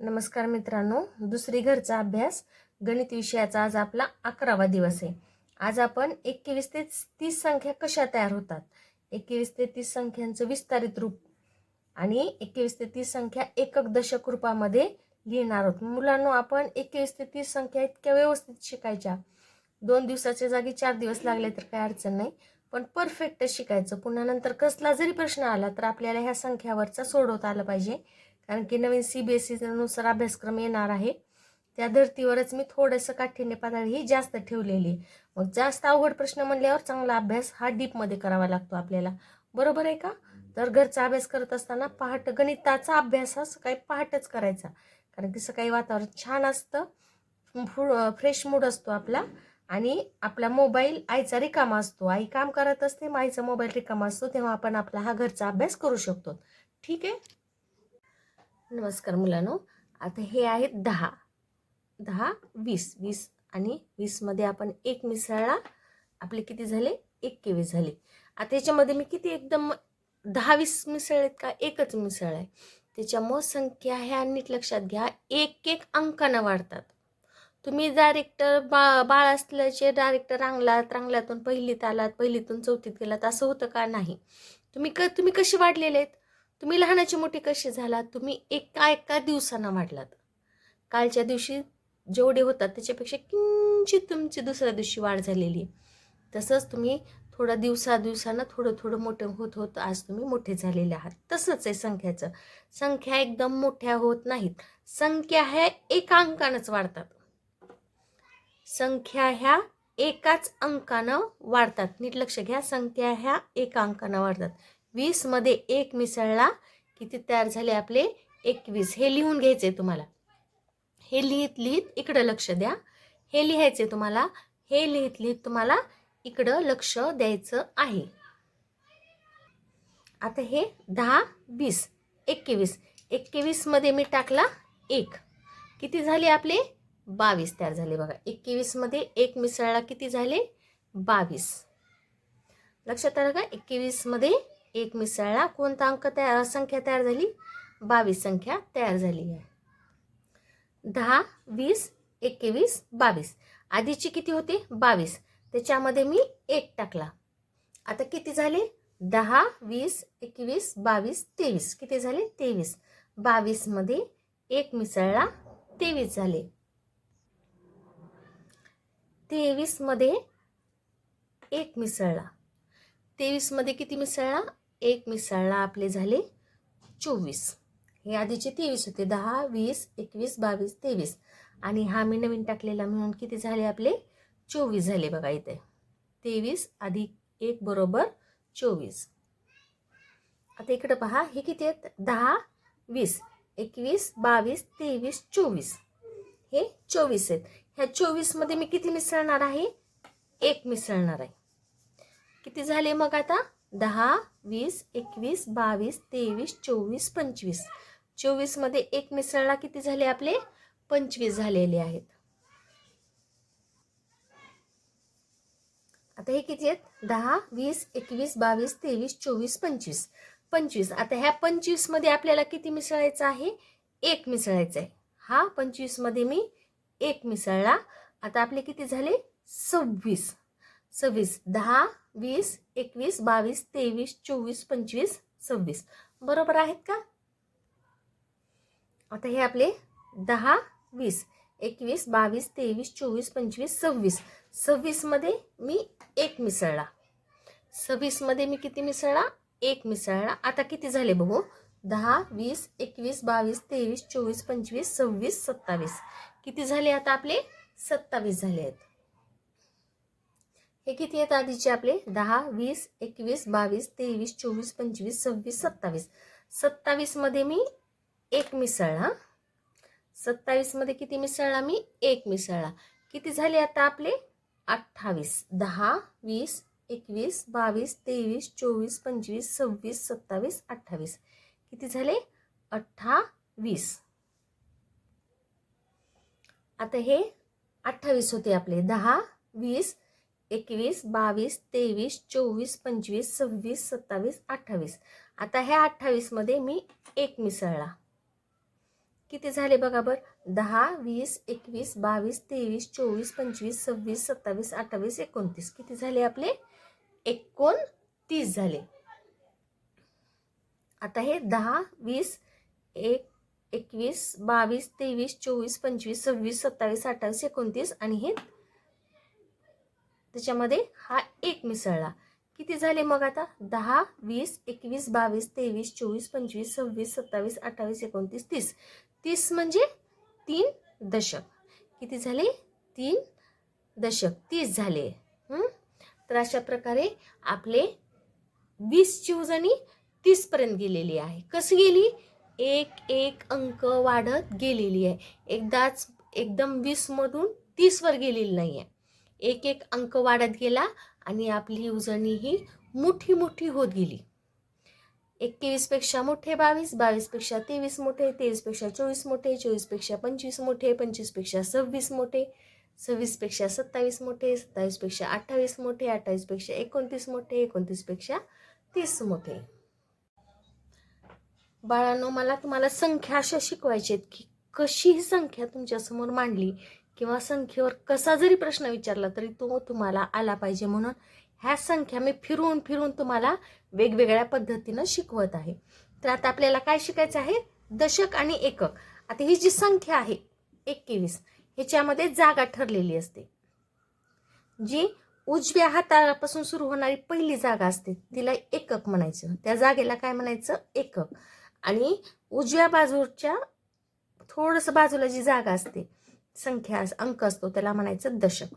नमस्कार मित्रांनो दुसरी घरचा अभ्यास गणित विषयाचा आज आपला अकरावा दिवस आहे. आज आपण एकवीस ते तीस संख्या कशा तयार होतात? एकवीस ते तीस संख्यांचं विस्तारित रूप आणि एकवीस ते तीस संख्या एकक दशक रूपामध्ये लिहिणार आहोत. मुलांनो आपण एकवीस ते तीस संख्या इतक्या व्यवस्थित शिकायच्या. दोन दिवसाच्या जागी चार दिवस लागले तर काही अडचण नाही. पण परफेक्ट शिकायचं. पुन्हा नंतर कसला जरी प्रश्न आला तर आपल्याला ह्या संख्यावरचा सोडवता आला पाहिजे. कारण की नवीन सी बी एसनुसार अभ्यासक्रम येणार आहे. त्या धर्तीवरच मी थोडंसं काठीण्य पातळी ही जास्त ठेवलेली आहे. मग जास्त अवघड प्रश्न म्हणल्यावर चांगला अभ्यास हा डीपमध्ये करावा लागतो आपल्याला. बरोबर आहे का? तर घरचा अभ्यास करत असताना पहाट गणिताचा अभ्यास हा सकाळी पहाटच करायचा. कारण की सकाळी वातावरण छान असतं. फ्रेश मूड असतो आपला. आणि आपला मोबाईल आईचा रिकामा असतो. आई काम करत असते मग आईचा मोबाईल रिकामा असतो तेव्हा आपण आपला हा घरचा अभ्यास करू शकतो. ठीक आहे? नमस्कार मुलांनो. आता हे आहेत दहा. दहा वीस. वीस आणि वीसमध्ये आपण एक मिसळला. आपले किती झाले? एकवीस झाले. आता याच्यामध्ये मी किती एकदम दहा वीस मिसळ आहेत का? एकच मिसळ आहे. त्याच्यामुळं संख्या ह्या नीट लक्षात घ्या. एक एक अंकानं वाढतात. तुम्ही डायरेक्टर बा बाळ असल्याचे डायरेक्टर रांगलात रांगल्यातून पहिलीत आलात पहिलीतून चौथीत गेलात. असं होतं का? नाही. तुम्ही क तुम्ही कसे वाढलेले आहेत? तुम्ही लहानाची मोठी कशी झालात? तुम्ही एका एका दिवसानं वाढलात. कालच्या दिवशी जेवढे होतात त्याच्यापेक्षा किंचित तुमची दुसऱ्या दिवशी वाढ झालेली. आहे तसंच तुम्ही थोडा दिवसा दिवसानं थोडं थोडं मोठं होत होत आज तुम्ही मोठे झालेले आहात. तसंच आहे संख्याचं. संख्या एकदम मोठ्या होत नाहीत. संख्या ह्या एका अंकानंच वाढतात. संख्या ह्या एकाच अंकानं वाढतात. नीट लक्ष घ्या. संख्या ह्या एका अंकानं वाढतात. वीसमध्ये एक मिसळला किती तयार झाले आपले एकवीस. हे लिहून घ्यायचे तुम्हाला. हे लिहित लिहित इकडं लक्ष द्या. हे लिहायचे तुम्हाला. हे लिहित लिहित तुम्हाला इकडं लक्ष द्यायचं आहे. आता हे दहा वीस एकवीस. एकवीसमध्ये मी टाकला एक. किती झाले आपले? बावीस तयार झाले बघा. एकवीसमध्ये एक मिसळला किती झाले? बावीस. लक्षात आलं का? एकवीसमध्ये एक मिसळला कोणता अंक तयार संख्या तयार झाली? बावीस संख्या तयार झाली आहे. दहा वीस एकवीस बावीस. आधीची किती होती? बावीस. त्याच्यामध्ये मी एक टाकला. आता किती झाले? दहा वीस एकवीस बावीस तेवीस. किती झाले? तेवीस. बावीसमध्ये एक मिसळला तेवीस झाले. तेवीसमध्ये एक मिसळला. तेवीसमध्ये किती मिसळला? एक मिसळला आपले झाले चोवीस. हे आधीचे तेवीस होते. दहा वीस एकवीस बावीस तेवीस. आणि हा मी नवीन टाकलेला म्हणून किती झाले आपले? चोवीस झाले बघा इथे. तेवीस अधिक एक बरोबर चोवीस. आता इकडं पहा. हे किती आहेत? दहा वीस एकवीस बावीस तेवीस चोवीस. हे चोवीस आहेत. ह्या चोवीसमध्ये मी किती मिसळणार आहे? एक मिसळणार आहे. किती झाले मग आता? दहा वीस एकवीस बावीस तेवीस चोवीस पंचवीस. चोवीसमध्ये एक मिसळला किती झाले आपले? पंचवीस झालेले आहेत. आता हे किती आहेत? दहा वीस एकवीस बावीस तेवीस चोवीस पंचवीस. पंचवीस. आता ह्या पंचवीसमध्ये आपल्याला किती मिसळायचं आहे? एक मिसळायचं आहे हा पंचवीसमध्ये मी एक मिसळला. आता आपले किती झाले? सव्वीस. सव्वीस. दहा वीस एकवीस बावीस तेवीस चोवीस पंचवीस सव्वीस. बरोबर आहेत का? आता हे आपले दहा वीस एकवीस बावीस तेवीस चोवीस पंचवीस सव्वीस. सव्वीसमध्ये मी एक मिसळला. सव्वीसमध्ये मी किती मिसळला? एक मिसळला. आता किती झाले बघू? दहा वीस एकवीस बावीस तेवीस चोवीस पंचवीस सव्वीस सत्तावीस. किती झाले आता आपले? सत्तावीस झाले आहेत. हे किती आहेत आधीचे आपले? दहा वीस एकवीस बावीस तेवीस चोवीस पंचवीस सव्वीस सत्तावीस. सत्तावीसमध्ये मी एक मिसळला. सत्तावीसमध्ये किती मिसळला मी? एक मिसळला. किती झाले आता आपले? अठ्ठावीस. दहा वीस एकवीस बावीस तेवीस चोवीस पंचवीस सव्वीस सत्तावीस अठ्ठावीस. किती झाले? अठ्ठावीस. आता हे अठ्ठावीस होते आपले. दहा वीस एकवीस बावीस तेवीस चोवीस पंचवीस सव्वीस सत्तावीस अठ्ठावीस. आता ह्या अठ्ठावीसमध्ये मी एक मिसळला. किती झाले बघा बरं? दहा वीस एकवीस बावीस तेवीस चोवीस पंचवीस सव्वीस सत्तावीस अठ्ठावीस एकोणतीस. किती झाले आपले? एकोणतीस झाले. आता हे दहा वीस एक एकवीस बावीस तेवीस चोवीस पंचवीस सव्वीस सत्तावीस अठ्ठावीस एकोणतीस आणि हे त्याच्यामध्ये हा एक मिसळला. किती झाले मग आता? दहा वीस एकवीस बावीस तेवीस चोवीस पंचवीस सव्वीस सत्तावीस अठ्ठावीस एकोणतीस तीस. तीस म्हणजे तीन दशक. किती झाले? तीन दशक. तीस झाले. तर अशा प्रकारे आपले वीस चिवज आणि तीसपर्यंत गेलेली आहे. कशी गेली? एक एक अंक वाढत गेलेली आहे. एकदाच एकदम वीसमधून तीसवर गेलेली नाही आहे एक एक अंक वाढत गेला आणि आपली उजळणी ही मोठी मोठी होत गेली. एकवीसपेक्षा मोठे बावीस बावीसपेक्षा तेवीस मोठे तेवीसपेक्षा चोवीस मोठे चोवीसपेक्षा पंचवीस मोठे पंचवीसपेक्षा सव्वीस मोठे सव्वीसपेक्षा सत्तावीस मोठे सत्तावीसपेक्षा अठ्ठावीस मोठे अठ्ठावीसपेक्षा एकोणतीस मोठे एकोणतीसपेक्षा तीस मोठे. बाळांनो मला तुम्हाला संख्या अशा शिकवायच्या आहेत की कशी ही संख्या तुमच्यासमोर मांडली किंवा संख्येवर कसा जरी प्रश्न विचारला तरी तो तुम्हाला आला पाहिजे म्हणून ह्या संख्या मी फिरून फिरून तुम्हाला वेगवेगळ्या पद्धतीनं शिकवत आहे. तर आता आपल्याला काय शिकायचं आहे? दशक आणि एकक. आता ही जी संख्या आहे एकवीस ह्याच्यामध्ये जागा ठरलेली असते. जी उजव्या हातापासून सुरू होणारी पहिली जागा असते तिला एकक म्हणायचं. त्या जागेला काय म्हणायचं? एकक. आणि उजव्या बाजूच्या थोडंसं बाजूला जी जागा असते संख्या अंक असतो त्याला म्हणायचं दशक.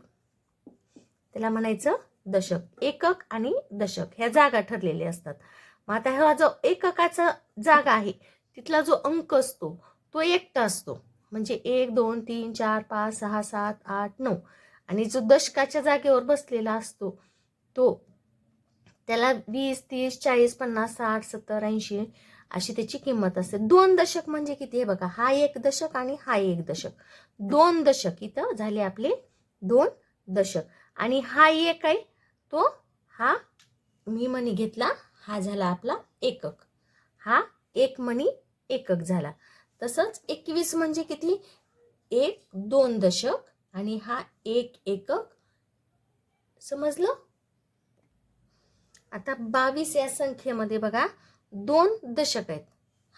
त्याला म्हणायचं दशक. एकक आणि दशक ह्या जागा ठरलेल्या असतात. मग आता हा जो एककाचा जागा आहे तिथला जो अंक असतो तो एकटा असतो. म्हणजे एक दोन तीन चार पाच सहा सात आठ नऊ. आणि जो दशकाच्या जागेवर बसलेला असतो तो त्याला वीस तीस चाळीस पन्नास साठ सत्तर ऐंशी अशी त्याची किंमत असते. दोन दशक म्हणजे किती? आहे बघा हा एक दशक आणि हा एक दशक. दोन दशक इथं झाले आपले दोन दशक. आणि हा एक आहे तो हा मी मनी घेतला हा झाला आपला एकक. हा एक मनी एकक झाला. तसंच एकवीस म्हणजे किती? एक दोन दशक आणि हा एक एकक. समजलं? आता बावीस या संख्येमध्ये बघा दोन दशक आहेत.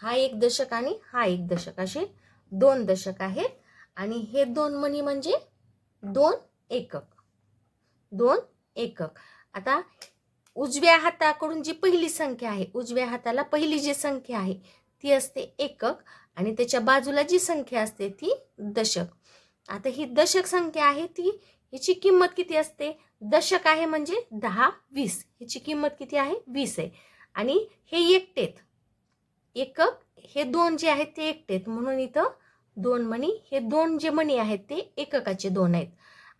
हा एक दशक आणि हा एक दशक. असे दोन दशक आहेत. आणि हे दोन मणी म्हणजे दोन एकक. दोन एकक. आता उजव्या हाताकडून जी पहिली संख्या आहे उजव्या हाताला पहिली जी संख्या आहे ती असते एकक आणि त्याच्या बाजूला जी संख्या असते ती दशक. आता ही दशक संख्या आहे ती हिची किंमत किती असते? दशक आहे म्हणजे दहा वीस. ह्याची किंमत किती आहे? वीस आहे. आणि हे एकटेत. एकक हे दोन जे आहेत ते एकटेत. म्हणून इथं दोन मणी हे दोन जे मणी आहेत ते एककाचे दोन आहेत.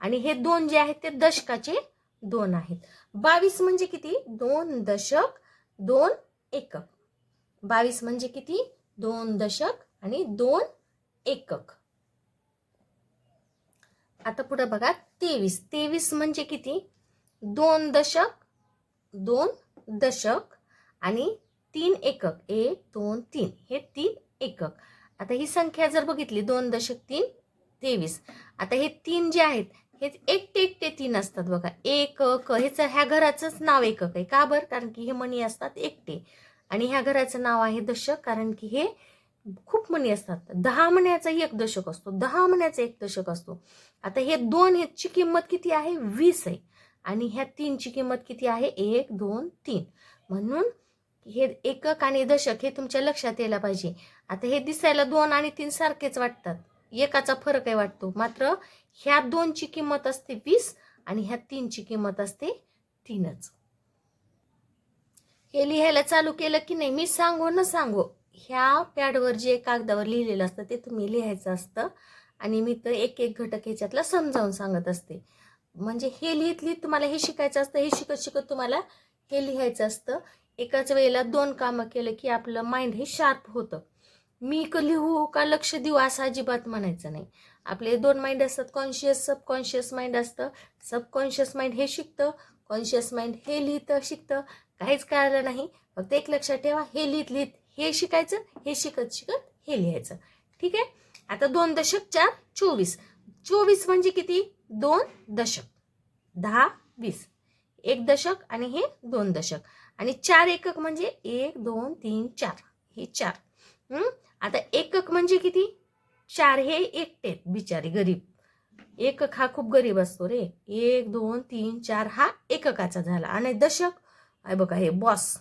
आणि हे दोन जे आहेत ते दशकाचे दोन आहेत. बावीस म्हणजे किती? दोन दशक दोन एकक. बावीस म्हणजे किती? दोन दशक आणि दोन एकक. आता पुढे बघा तेवीस. तेवीस म्हणजे किती? दोन दशक दोन दशक आणि तीन एकक. एक दोन तीन. हे तीन एकक. आता ही संख्या जर बघितली दोन दशक तीन तेवीस. आता हे तीन जे आहेत हे एकटे एकटे तीन असतात बघा. एक क ह्याचं ह्या घराचंच नाव एकक आहे. का बरं? कारण की हे मणी असतात एकटे. आणि ह्या घराचं नाव आहे दशक कारण की हे खूप मणी असतात. दहा मण्याचाही एक दशक असतो. दहा मण्याचा एक दशक असतो. आता हे दोन ह्याची किंमत किती आहे? वीस आहे. आणि ह्या तीनची किंमत किती आहे? एक दोन तीन. म्हणून हे एकक आणि दशक हे तुमच्या लक्षात यायला पाहिजे. आता हे दिसायला दोन आणि तीन सारखेच वाटतात. एकाचा फरक आहे वाटतो. मात्र ह्या दोनची किंमत असते वीस आणि ह्या तीनची किंमत असते तीनच. हे लिहायला चालू केलं की नाही मी सांगू न सांगू ह्या पॅडवर जे कागदावर लिहिलेलं असतं ते तुम्ही लिहायचं असतं आणि मी तर एक एक घटक ह्याच्यातला समजावून सांगत असते. म्हणजे हे लिहित लिहित तुम्हाला हे शिकायचं असतं हे शिकत शिकत तुम्हाला हे लिहायचं असतं. एकाच वेळेला दोन कामं केलं की आपलं माइंड हे शार्प होतं. मी क लिहू का लक्ष देऊ असं अजिबात म्हणायचं नाही. आपले दोन माइंड असतात कॉन्शियस सबकॉन्शियस माइंड असतं. सबकॉन्शियस माइंड हे शिकतं कॉन्शियस माइंड हे लिहितं शिकतं. काहीच कळलं नाही. फक्त एक लक्षात ठेवा हे लिहित लिहित हे शिकायचं हे शिकत शिकत हे लिहायचं. ठीक आहे? आता दोन दशक चार चोवीस. चोवीस म्हणजे किती? दोन दशक. दहा वीस. एक दशक आणि हे दोन दशक. आणि चार एकक म्हणजे एक दोन तीन चार. हे चार. हम्म? आता एकक म्हणजे किती? चार हे एकटे आहेत बिचारे गरीब. एकक हा खूप गरीब असतो रे. एक दोन तीन चार हा एककाचा झाला. आणि दशक? आहे बघा हे बॉस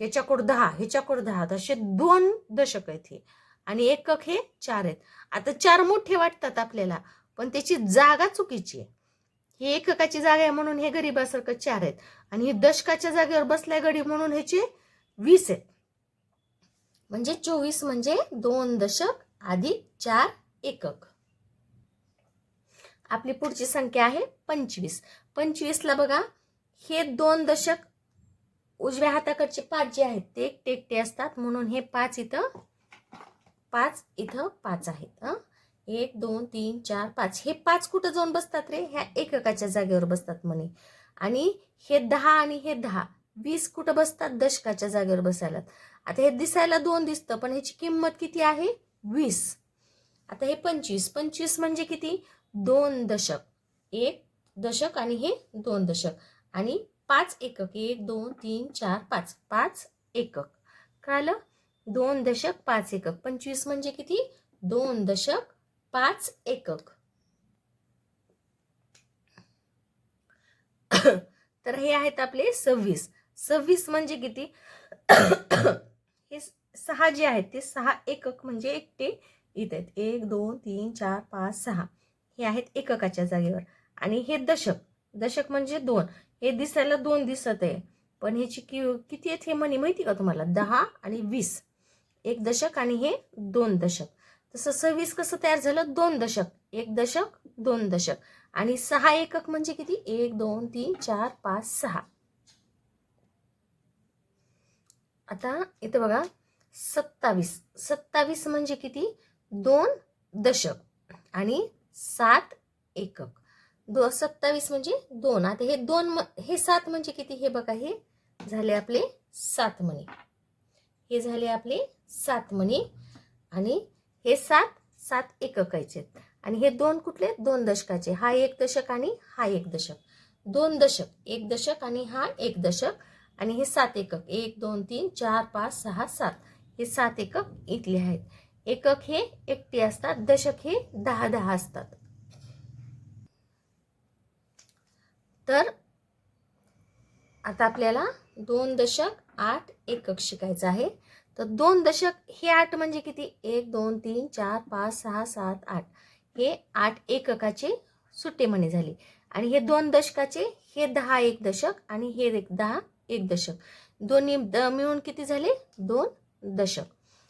ह्याच्याकडं दहा ह्याच्याकडं दहा. असे दोन दशक आहेत हे. आणि एकक हे चार आहेत. आता चार मोठे वाटतात आपल्याला पण त्याची जागा चुकीची आहे. ही एककाची जागा आहे म्हणून हे गरीबासारखं चार आहेत. आणि हे दशकाच्या जागेवर बसलाय गरीब म्हणून ह्याचे वीस आहेत. म्हणजे चोवीस म्हणजे दोन दशक अधिक चार एकक. आपली पुढची संख्या आहे पंचवीस. पंचवीसला बघा हे दोन दशक उजव्या हाताकडचे पाच जे आहेत ते एकटे एकटे असतात. म्हणून हे पाच इथं पाच इथं पाच आहेत एक दोन तीन चार पाच. हे पाच कुठं जाऊन बसतात रे? ह्या एककाच्या जागेवर बसतात म्हणे. आणि हे दहा आणि हे दहा. वीस कुठं बसतात? दशकाच्या जागेवर बसायला. आता हे दिसायला दोन दिसतं पण ह्याची किंमत किती आहे? वीस. आता हे पंचवीस. पंचवीस म्हणजे किती? दोन दशक. एक दशक आणि हे दोन दशक. आणि पाच एकक. एक दोन तीन चार पाच. पाच एकक. कळलं? दोन दशक पाच एकक. पंचवीस म्हणजे किती? दोन दशक पाच एकक. तर हे आहेत आपले सव्वीस. सव्वीस म्हणजे किती? हे सहा जे आहेत ते सहा एकक म्हणजे एकटे इथे आहेत. एक दोन तीन चार पाच सहा. हे आहेत एककाच्या जागेवर. आणि हे दशक. दशक म्हणजे दोन. हे दिसायला दोन दिसत आहे. पण ह्याची कि किती आहेत हे म्हणे माहिती का तुम्हाला? दहा आणि वीस. एक दशक आणि हे दोन दशक. तसं सव्वीस कसं तयार झालं? दोन दशक. एक दशक दोन दशक. आणि सहा एकक म्हणजे किती? एक दोन तीन चार पाच सहा. आता इथं बघा. सत्तावीस. सत्तावीस म्हणजे किती? दोन दशक. आणि सात एकक. दो सत्तावीस म्हणजे दोन. आता हे दोन म- हे सात म्हणजे किती? हे बघा हे झाले आपले सात मणी. हे झाले आपले सात मणी. आणि हे सात सात एककायचे आहेत. आणि हे दोन कुठले? दोन दशकाचे. हा एक दशक आणि हा एक दशक. दोन दशक एक दशक आणि हा एक दशक. आणि हे सात एकक. एक दोन तीन चार पाच सहा सात. हे सात एकक इथले आहेत. एकक हे एकटे असतात दशक हे दहा दहा असतात. तर आता आपल्याला दोन दशक आठ एकक शिकायचं आहे. तर दोन दशक हे आठ म्हणजे किती? एक दोन तीन चार पाच सहा सात आठ. हे आठ एककाचे सुट्टे म्हणे झाले. आणि हे दोन दशकाचे हे दहा एक दशक आणि हे एक दहा एक दशक. दोन्ही द मिळून किती झाले? दोन दशक.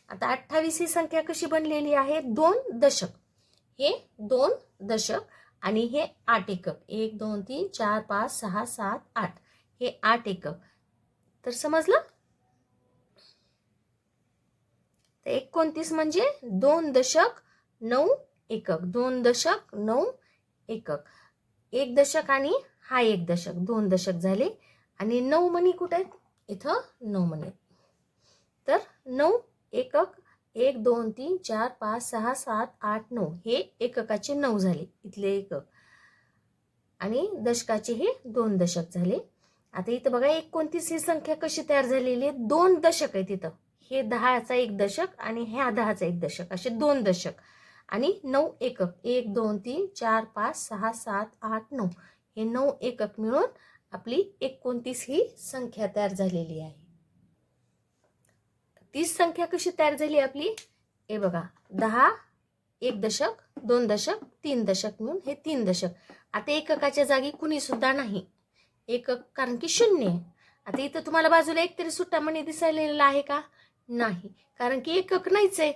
आता अठ्ठावीस ही संख्या कशी बनलेली आहे? दोन दशक. हे दोन दशक आणि हे आठ एकक. एक दोन तीन चार पाच सहा सात आठ. हे आठ एकक. तर समजलं? तर एकोणतीस म्हणजे दोन दशक नऊ एकक. दोन दशक नऊ एकक. एक दशक आणि हा एक दशक. दोन दशक झाले आणि नऊ मणी कुठे आहेत? इथं नऊ मणी आहेत. तर नऊ एकक. एक दोन तीन चार पाच सहा सात आठ नऊ हे एककाचे नऊ झाले. इथले एकक. आणि दशकाचे हे दोन दशक झाले. आता इथं बघा एकोणतीस ही संख्या कशी तयार झालेली आहे? दोन दशक आहेत इथं. हे दहाचा एक दशक आणि ह्या दहाचा एक दशक असे दोन दशक. आणि नऊ एकक एक दोन तीन चार पाच सहा सात आठ नऊ. हे नऊ एकक मिळून आपली एकोणतीस ही संख्या तयार झालेली आहे. तीस संख्या कशी तयार झाली आपली? हे बघा दहा एक दशक दोन दशक तीन दशक मिळून हे तीन दशक. आता एककाच्या जागी कुणी सुद्धा नाही. एकक कारण की शून्य आहे. आता इथं तुम्हाला बाजूला एक तरी सुट्टा म्हणे दिसायलेला आहे का? नाही. कारण की एकक नाहीच आहे.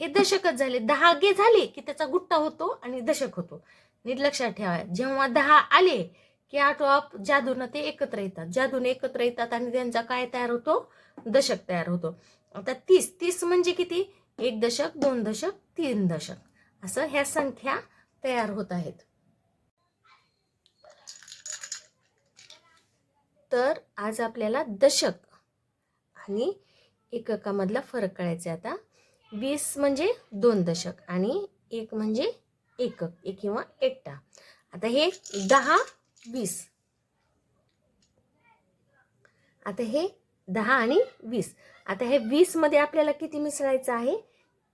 हे दशकच झाले. दहा गे झाले की त्याचा गुट्टा होतो आणि दशक होतो. नीट लक्षात ठेवा. जेव्हा दहा आले की आपोआप जादूनं ते एकत्र येतात. जादून एकत्र येतात आणि त्यांचा काय तयार होतो? दशक तयार होतो. आता तीस तीस म्हणजे किती? एक दशक दोन दशक तीन दशक. असं ह्या संख्या तयार होत आहेत. तर आज आपल्याला दशक आणि एककामधला फरक कळायचा आहे आता. वीस म्हणजे दोन दशक आणि एक म्हणजे एकक एक किंवा एकटा. आता हे दहा वीस. आता हे दहा आणि वीस. आता हे वीसमध्ये आपल्याला किती मिसळायचं आहे?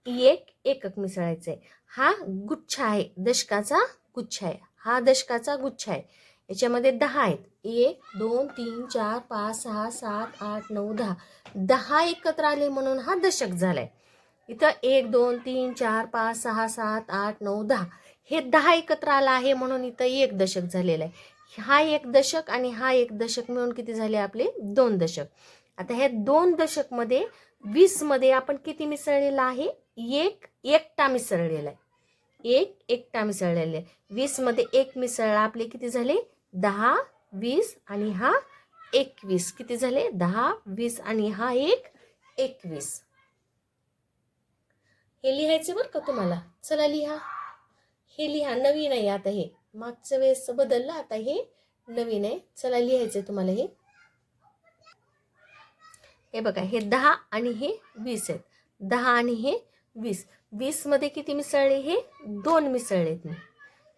एक एकक मिसळायचं आहे हा गुच्छ आहे दशकाचा गुच्छ आहे. हा दशकाचा गुच्छ आहे. याच्यामध्ये दहा आहेत. एक दोन तीन चार पाच सहा सात आठ नऊ दहा. दहा एकत्र आले म्हणून हा दशक झालाय. इथं एक दोन तीन चार पाच सहा सात आठ नऊ दहा. हे दहा एकत्र आलं आहे म्हणून इथं एक दशक झालेलं आहे. हा एक दशक आणि हा एक दशक मिळून किती झाले आपले? दोन दशक. आता ह्या दोन दशकमध्ये वीसमध्ये आपण किती मिसळलेला आहे? एक एकटा मिसळलेला आहे. एक एकटा मिसळलेला आहे. वीसमध्ये एक मिसळला आपले किती झाले? दहा वीस आणि हा एकवीस. किती झाले? दहा वीस आणि हा एक एकवीस. हे लिहायचं बरं का तुम्हाला? चला लिहा. हे लिहा. नवीन आहे आता हे. मागच्या वेळेस बदललं आता हे नवीन आहे. चला लिहायचं तुम्हाला हे. हे बघा हे दहा आणि हे वीस आहेत. दहा आणि हे वीस. वीसमध्ये किती मिसळले हे? दोन मिसळलेत मी.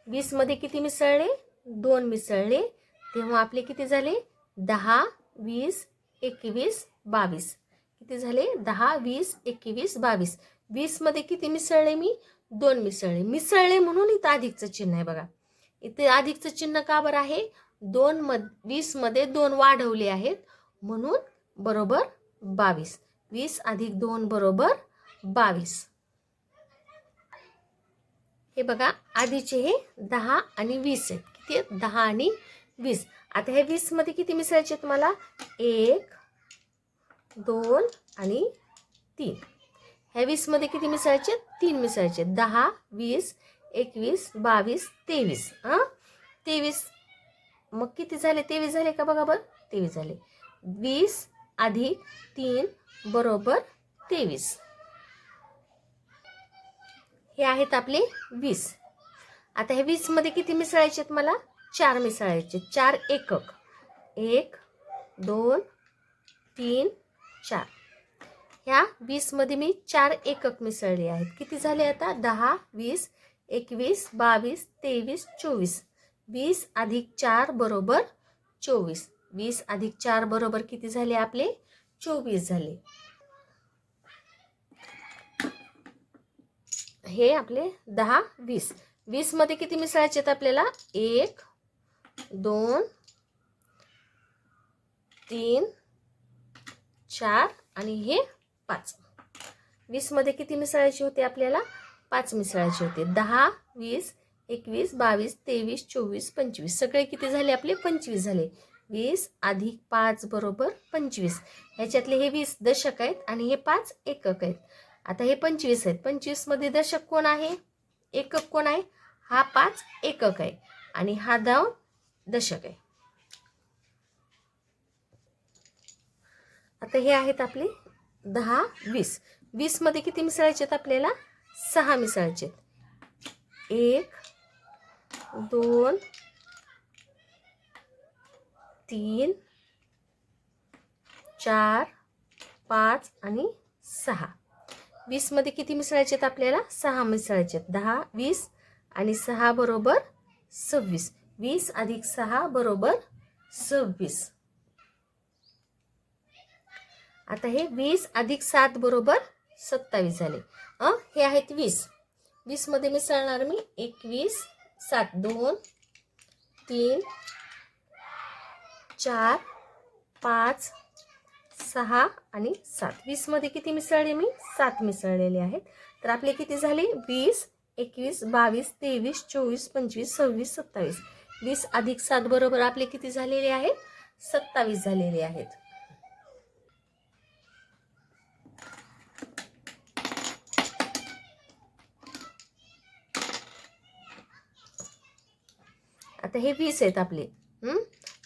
वीसमध्ये किती मिसळले? दोन मिसळले तेव्हा आपले किती झाले? दहा वीस एकवीस बावीस. किती झाले? दहा वीस एकवीस बावीस. वीसमध्ये किती मिसळले मी? दोन मिसळले. मिसळले म्हणून इथं अधिकचं चिन्ह आहे बघा. इथे अधिकचं चिन्ह का बरं आहे? दोन मध वीसमध्ये दोन वाढवले आहेत. म्हणून बरोबर बावीस. वीस अधिक दोन बरोबर बावीस. हे बघा आधीचे हे दहा आणि वीस आहेत. ते दहा आणि वीस. आता हे वीसमध्ये किती मिसळायचे आहेत मला एक दोन आणि तीन. ह्या वीसमध्ये किती मिसळायचे तीन मिसळायचे दहा वीस एकवीस बावीस तेवीस. हां? तेवीस. मग किती झाले? तेवीस झाले का बघा बरं? तेवीस झाले. वीस अधिक तीन बरोबर तेवीस. हे आहेत आपले वीस. आता हे वीसमध्ये किती मिसळायचे आहेत मला? चार मिसळायचे. चार एकक. एक दोन तीन चार. ह्या वीसमध्ये मी चार एकक मिसळले आहेत. किती झाले आता? दहा वीस एकवीस बावीस तेवीस चोवीस. वीस अधिक चार बरोबर चोवीस. वीस अधिक चार बरोबर किती झाले आपले? चोवीस झाले. हे आपले दहा वीस. वीसमध्ये किती मिसळायचे आहेत आपल्याला? एक दोन तीन चार आणि हे पाच. वीसमध्ये किती मिसळायचे होते आपल्याला? पाच मिसळायचे होते. दहा वीस एकवीस बावीस तेवीस चोवीस पंचवीस. सगळे किती झाले आपले? पंचवीस झाले. वीस अधिक पाच बरोबर पंचवीस. ह्याच्यातले हे वीस दशक आहेत आणि हे पाच एकक आहेत. आता हे पंचवीस आहेत. पंचवीसमध्ये दशक कोण आहे? एकक कोण आहे? हा पाच एकक आहे आणि हा दोन दशक आहे. आता हे आहेत आपले दहा वीस. वीसमध्ये किती मिसळायचे आहेत आपल्याला? सहा मिसळायचे आहेत. एक दोन तीन चार पाच आणि सहा. वीसमध्ये किती मिसळायचे आहेत आपल्याला? सहा मिसळायचे आहेत. दहा वीस आणि सहा बरोबर सव्वीस. वीस अधिक सहा बरोबर सव्वीस. आता हे वीस अधिक सात बरोबर सत्तावीस झाले. अ? हे आहेत वीस. वीसमध्ये मिसळणार मी एकवीस सात दोन तीन चार पाच सहा आणि सात. वीसमध्ये किती मिसळले मी? सात मिसळलेले आहेत. तर आपले किती झाले? वीस. एकवीस बावीस तेवीस चोवीस पंचवीस सव्वीस सत्तावीस. वीस अधिक सात बरोबर आपले किती झालेले आहेत? सत्तावीस झालेले आहेत. आता हे वीस आहेत आपले. हम्म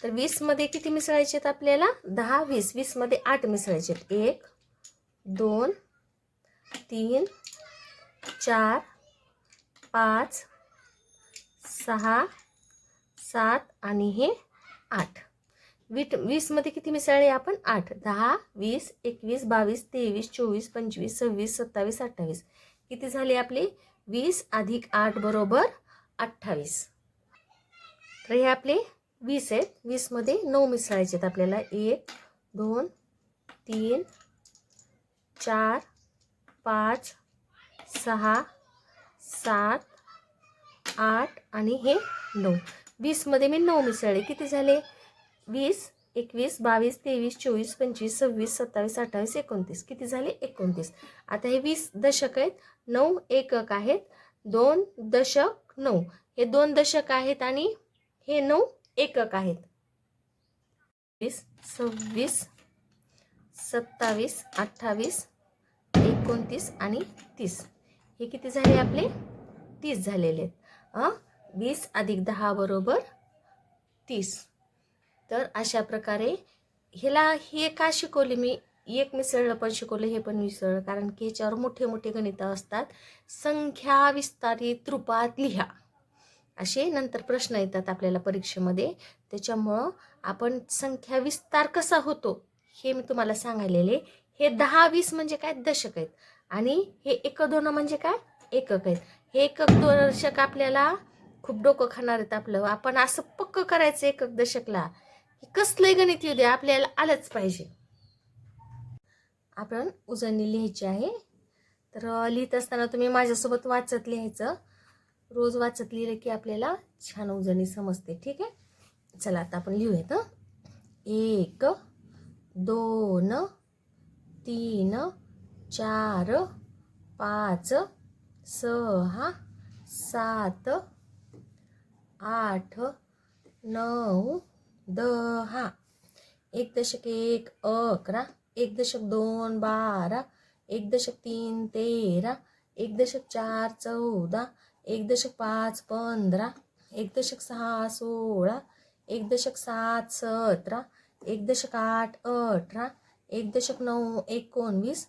तर वीसमध्ये किती मिसळायचे आहेत आपल्याला? दहा वीस. वीसमध्ये आठ मिसळायचे आहेत. एक दोन तीन चार पाच सहा सात आणि हे आठ. वीट वीसमध्ये किती मिसळले आपण? आठ. दहा वीस एकवीस बावीस तेवीस चोवीस पंचवीस सव्वीस सत्तावीस अठ्ठावीस. किती झाले आपले? वीस अधिक आठ बरोबर अठ्ठावीस. तर हे आपले वीस आहेत. वीसमध्ये नऊ मिसळायचे आहेत आपल्याला. एक दोन तीन चार पाच सहा सात आठ आणि हे नऊ. वीसमध्ये मी नऊ मिसळले. किती झाले? वीस एकवीस बावीस तेवीस चोवीस पंचवीस सव्वीस सत्तावीस अठ्ठावीस एकोणतीस. किती झाले? एकोणतीस. आता हे वीस दशक आहेत. नऊ एकक आहेत. दोन दशक नऊ. हे दोन दशक आहेत आणि हे नऊ एकक आहेत. वीस सव्वीस सत्तावीस अठ्ठावीस एकोणतीस आणि तीस. हे किती झाले आपले? तीस झालेले आहेत. वीस अधिक दहा बरोबर तीस. तर अशा प्रकारे ह्याला हे का शिकवले? मी एक मिसळलं पण शिकवलं हे पण मिसळलं. कारण की ह्याच्यावर मोठे मोठे गणितं असतात. संख्या विस्तारित रूपात लिहा. असे नंतर प्रश्न येतात आपल्याला परीक्षेमध्ये. त्याच्यामुळं आपण संख्या विस्तार कसा होतो हे मी तुम्हाला सांगायलेले. हे दहा वीस म्हणजे काय? दशक आहेत. आणि हे एक दोन म्हणजे काय? एकक आहेत. हे एकक दर्शक आपल्याला खूप डोकं खाणार आहेत आपलं. आपण असं पक्क करायचं एकक दशकला की कसलंही गणित येऊ दे आपल्याला आलंच पाहिजे. आपण उजळणी लिहायची आहे. तर लिहित असताना तुम्ही माझ्यासोबत वाचत लिहायचं. रोज वाचत लिहिलं की आपल्याला छान उजळणी समजते. ठीक आहे? चला आता आपण लिहूयात एक दोन तीन चार पाच सहा सात आठ नऊ दहा. एक दशक एक अकरा. एक दशक दोन बारा. एक दशक तीन तेरा. एक दशक चार चौदा. एक दशक पाच पंधरा. एक दशक सहा सोळा. एक दशक सात सतरा. एक दशक आठ अठरा. एक दशक नऊ एकोणवीस.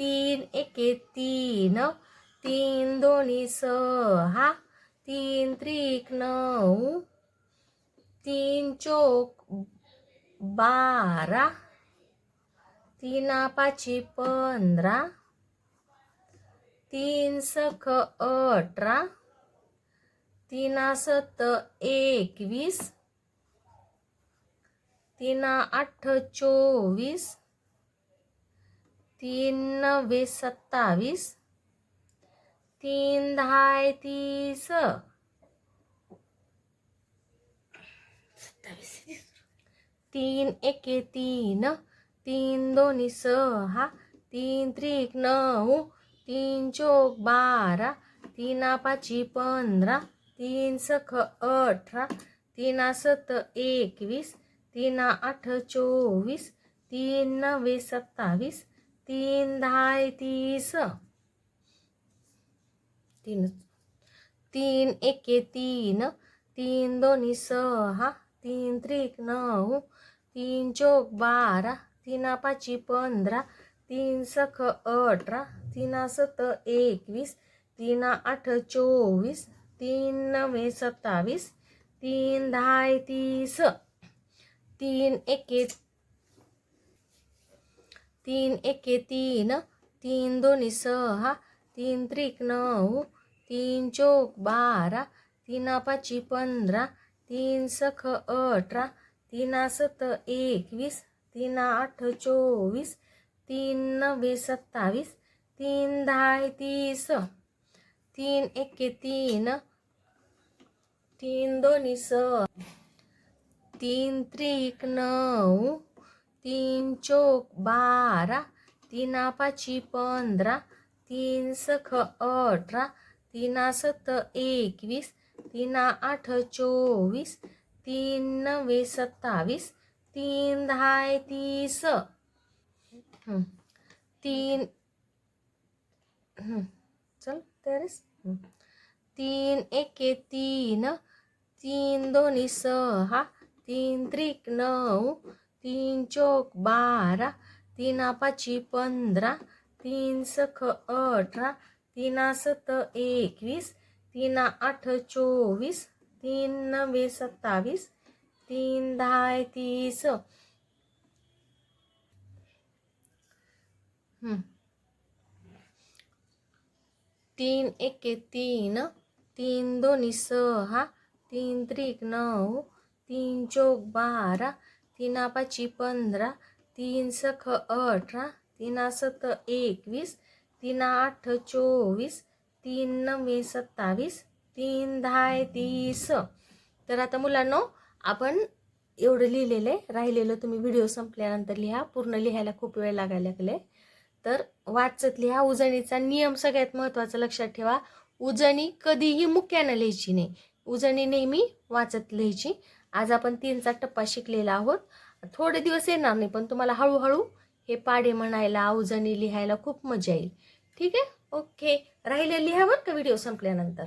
तीन एके तीन. तीन दोन्ही सहा तीन त्रिक नऊ. तीन चोक बारा. तीन पाची पंधरा. तीन सख अठरा. तीना सत एकवीस. तीना आठ चोवीस. तीन नव्वे सत्तावीस तीन दहा तीस. तीन एके तीन तीन दोन्ही सहा तीन त्रिक नऊ तीन चोक बारा तीना पाची पंधरा तीन सख अठरा तीना सत एकवीस तीना आठ चोवीस तीन नव्वे सत्तावीस तीन दहा तीस. तीन तीन एके तीन. तीन दोन्ही सहा. तीन त्रिक नऊ. तीन चोक बारा. तीना पाची पंधरा. तीन सख अठरा. तीना सत एकवीस. तीना आठ चोवीस. तीन नवे सत्तावीस. तीन दहा तीस. तीन एके तीन एके तीन तीन दोन्ही सहा तीन त्रिक नऊ तीन चोक बारा तीना पाची पंधरा तीन सख अठरा तीना सत एकवीस तीना आठ चोवीस तीन नव्वे सत्तावीस तीन दहा तीस तीन एके तीन तीन दोन्ही स तीन त्रिक नऊ तीन चोक बारा तीना पाची पंधरा तीन सख अठरा तीना सत एकवीस तीना आठ चोवीस तीन नवे सत्तावीस तीन दहा तीस. तीन चल तयारीस? तीन एके तीन तीन दोन्ही सहा तीन त्रिक नऊ तीन चोक बारा तीना पाची पंधरा तीन सख अठरा तीना सत एकवीस तीना आठ चोवीस तीन नवे सत्तावीस तीन दहा तीस. तीन एके तीन तीन दोन्ही सहा तीन त्रिक नऊ तीन चोक बारा तीना पाची पंधरा तीन सख अठरा तीना सत एकवीस तीना आठ चोवीस तीन नवे सत्तावीस तीन दहा तीस. तर आता मुलांनो आपण एवढं लिहिलेलं आहे राहिलेलं तुम्ही व्हिडिओ संपल्यानंतर लिहा पूर्ण लिहायला खूप वेळ लागायला लागले तर वाचत लिहा उजणीचा नियम सगळ्यात महत्त्वाचा लक्षात ठेवा. उजणी कधीही मुक्यानं लिहायची नाही. उजणी नेहमी वाचत लिहायची. आज आपण तीनचा टप्पा शिकलेला आहोत. थोडे दिवस येणार नाही पण तुम्हाला हळूहळू हे पाडे म्हणायला अवजणी लिहायला खूप मजा येईल. ठीक आहे? ओके. राहिले लिहा बरं का व्हिडिओ संपल्यानंतर?